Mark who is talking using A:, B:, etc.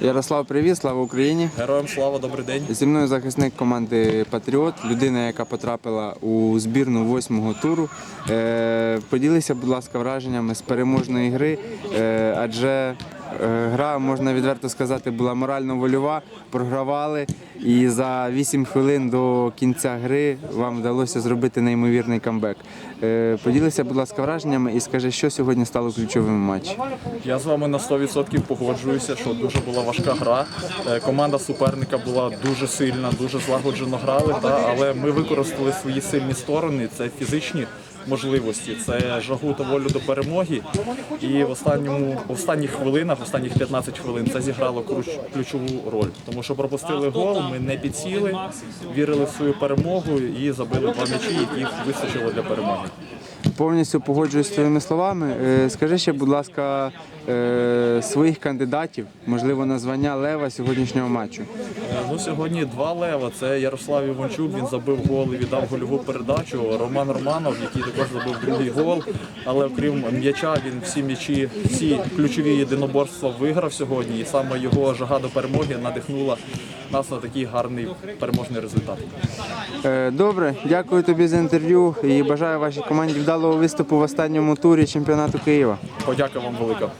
A: Ярослав, привіт, слава Україні!
B: Героям слава, добрий день.
A: Зі мною захисник команди Патріот, людина, яка потрапила у збірну восьмого туру. Е, Поділися, будь ласка, враженнями з переможної гри, е, адже гра, можна відверто сказати, була морально-вольова, програвали. І за 8 хвилин до кінця гри вам вдалося зробити неймовірний камбек. Е, Поділися, будь ласка, враженнями і скажи, що сьогодні стало ключовим в матчі.
B: Я з вами на 100% погоджуюся, що дуже була важка гра. Е, Команда суперника була дуже сильна, дуже злагоджено грали, але ми використали свої сильні сторони. Це фізичні можливості, це жагу та волю до перемоги. І в останньому в останніх хвилинах, останніх 15 хвилин, це зіграло ключ- ключову роль. Тому що пропустили гол, ми не підсіли, вірили в свою перемогу і забили два м'ячі, яких вистачило для перемоги.
A: Повністю погоджуюсь з твоїми словами. Е, Скажи ще, будь ласка, е, своїх кандидатів, можливо, на звання лева сьогоднішнього матчу.
B: Е, Ну, сьогодні два лева. Це Ярослав Іванчук, він забив гол і віддав гольову передачу. Роман Романов, який також забив другий гол. Але окрім м'яча, він всі м'ячі, всі ключові єдиноборства виграв сьогодні. І саме його жага до перемоги надихнула нас на такий гарний переможний результат.
A: Добре, дякую тобі за інтерв'ю і бажаю вашій команді вдалого виступу в останньому турі чемпіонату Києва.
B: Подяка вам велика.